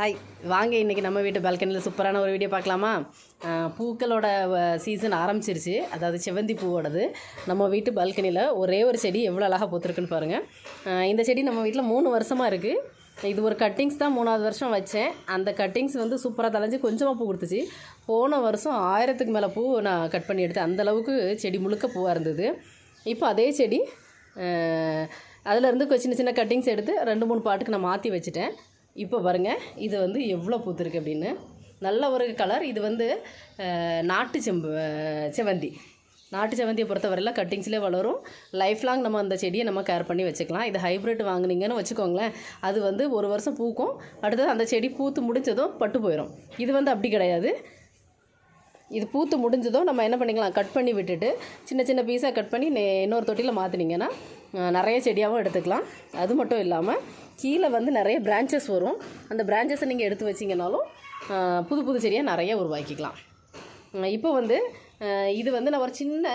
Hi வாங்க இன்றைக்கி நம்ம வீட்டு பால்கனியில் சூப்பரான ஒரு வீடியோ பார்க்கலாமா? பூக்களோட சீசன் ஆரம்பிச்சிருச்சு. அதாவது செவ்வந்தி பூவோடது. நம்ம வீட்டு பால்கனியில் ஒரே ஒரு செடி எவ்வளோ அழகாக பூத்துருக்குன்னு பாருங்கள் இந்த செடி நம்ம வீட்டில் மூணு வருஷமாக இருக்குது இது ஒரு கட்டிங்ஸ் தான் மூணாவது வருஷம் வச்சேன். அந்த கட்டிங்ஸ் வந்து சூப்பராக தலைஞ்சு கொஞ்சமாக பூ கொடுத்துச்சு. போன வருஷம் ஆயிரத்துக்கு மேலே பூ நான் கட் பண்ணி எடுத்தேன். அந்த அளவுக்கு செடி முழுக்க பூவாக இருந்தது. இப்போ அதே செடி அஹ், அதுலேருந்து சின்ன சின்ன கட்டிங்ஸ் எடுத்து ரெண்டு மூணு பாட்டுக்கு நான் மாற்றி வச்சுட்டேன். இப்போ பாருங்கள் இது வந்து எவ்வளோ பூத்துருக்கு அப்படின்னு. நல்ல ஒரு கலர் இது வந்து நாட்டு செம்பு செவந்தி நாட்டு செவந்தியை பொறுத்தவரையில் கட்டிங்ஸ்லேயே வளரும். லைஃப் லாங் நம்ம அந்த செடியை நம்ம கேர் பண்ணி வச்சுக்கலாம். இது ஹைப்ரிட் வாங்குனீங்கன்னு வச்சுக்கோங்களேன். அது வந்து ஒரு வருஷம் பூக்கும். அடுத்தது அந்த செடி பூத்து முடிஞ்சதும் பட்டு போயிடும் இது வந்து அப்படி கிடையாது. இது பூத்து முடிஞ்சதும் நம்ம என்ன பண்ணிக்கலாம் கட் பண்ணி விட்டுட்டு சின்ன சின்ன பீஸாக கட் பண்ணி இன்னொரு தொட்டியில் மாற்றினீங்கன்னா நிறைய செடியாகவும் எடுத்துக்கலாம். அது மட்டும் இல்லாமல் கீழே வந்து நிறைய பிரான்ச்சஸ் வரும். அந்த பிரான்ச்சஸை நீங்கள் எடுத்து வச்சிங்கனாலும் புது புது செடியாக நிறைய உருவாக்கிக்கலாம். இப்போ வந்து இது வந்து நான் ஒரு சின்ன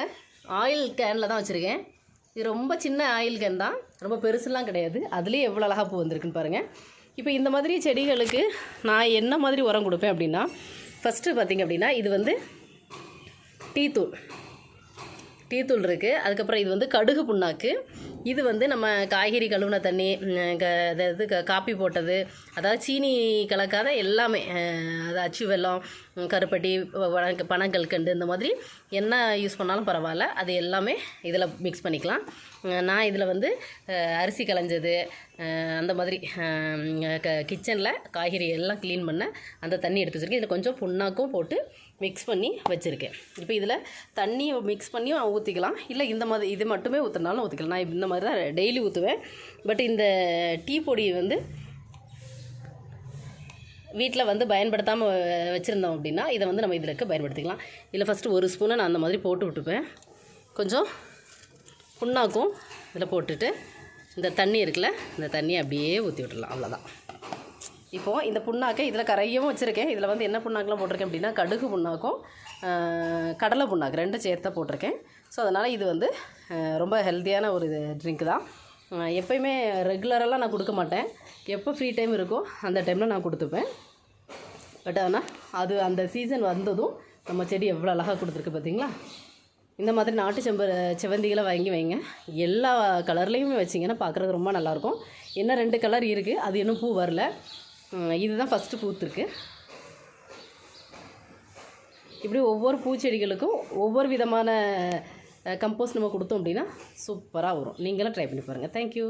ஆயில் கேனில் தான் வச்சுருக்கேன். இது ரொம்ப சின்ன ஆயில் கேன் தான். ரொம்ப பெருசுலாம் கிடையாது. அதுலேயே எவ்வளோ அழகாக பூ வந்திருக்குன்னு பாருங்கள் இப்போ இந்த மாதிரி செடிகளுக்கு நான் என்ன மாதிரி உரம் கொடுப்பேன் அப்படின்னா ஃபஸ்ட்டு பார்த்திங்க அப்படின்னா இது வந்து டீத்தூள். டீத்தூள் இருக்குது அதுக்கப்புறம் இது வந்து கடுகு புண்ணாக்கு. இது வந்து நம்ம காய்கறி கழுவுன தண்ணி க அதாவது க காப்பி போட்டது அதாவது சீனி கலக்காத எல்லாமே அது அச்சு வெல்லம் கருப்பட்டி பனங்க- பனங்கல்கண்டு இந்த மாதிரி என்ன யூஸ் பண்ணாலும் பரவாயில்ல. அது எல்லாமே இதில் மிக்ஸ் பண்ணிக்கலாம். நான் இதில் வந்து அரிசி களைஞ்சது அந்த மாதிரி க கிச்சனில் காய்கறி எல்லாம் க்ளீன் பண்ண அந்த தண்ணி எடுத்து வச்சுருக்கேன். இதில் கொஞ்சம் புண்ணாக்கும் போட்டு மிக்ஸ் பண்ணி வச்சுருக்கேன். இப்போ இதில் தண்ணி மிக்ஸ் பண்ணியும் ஊற்றிக்கலாம் இல்லை இந்த மாதிரி இது மட்டுமே ஊற்றுனாலும் ஊற்றிக்கலாம் நான் இந்த மாதிரி தான் டெய்லி ஊற்றுவேன் பட் இந்த டீ பொடி வந்து வீட்டில் வந்து பயன்படுத்தாமல் வச்சுருந்தோம் அப்படின்னா இதை வந்து நம்ம இதில் பயன்படுத்திக்கலாம். இதில் ஃபஸ்ட்டு ஒரு ஸ்பூனை நான் அந்த மாதிரி போட்டு விட்டுப்பேன். கொஞ்சம் புண்ணாக்கும். இதில் போட்டுட்டு இந்த தண்ணி இருக்குல்ல இந்த தண்ணியை அப்படியே ஊற்றி விட்டுடலாம். அவ்வளோதான் இப்போது இந்த புண்ணாக்கை இதில் கரையவும் வச்சுருக்கேன். இதில் வந்து என்ன புண்ணாக்கெலாம் போட்டிருக்கேன் அப்படின்னா கடுகு புண்ணாக்கும் கடலை புண்ணாக்கு ரெண்டும் சேர்த்து போட்டிருக்கேன். ஸோ அதனால் இது வந்து ரொம்ப ஹெல்த்தியான ஒரு ட்ரிங்க் தான். எப்போயுமே ரெகுலரெல்லாம் நான் கொடுக்க மாட்டேன். எப்போ ஃப்ரீ டைம் இருக்கோ அந்த டைமில் நான் கொடுத்துப்பேன். பட் ஆனால் அது அந்த சீசன் வந்ததும் நம்ம செடி எவ்வளோ அழகாக கொடுத்துருக்கு பார்த்தீங்களா இந்த மாதிரி நாட்டு செம்ப செவந்திகளை வாங்கி வைங்க. எல்லா கலர்லேயுமே வச்சிங்கன்னா பார்க்குறது ரொம்ப நல்லாயிருக்கும். என்ன ரெண்டு கலர் இருக்குது அது இன்னும் பூ வரல. இதுதான் ஃபஸ்ட்டு பூத்துருக்கு. இப்படி ஒவ்வொரு பூச்செடிகளுக்கும் ஒவ்வொரு விதமான கம்போஸ்ட் நம்ம கொடுத்தோம் அப்படின்னா சூப்பராக வரும். நீங்களும் ட்ரை பண்ணி பாருங்கள் தேங்க்யூ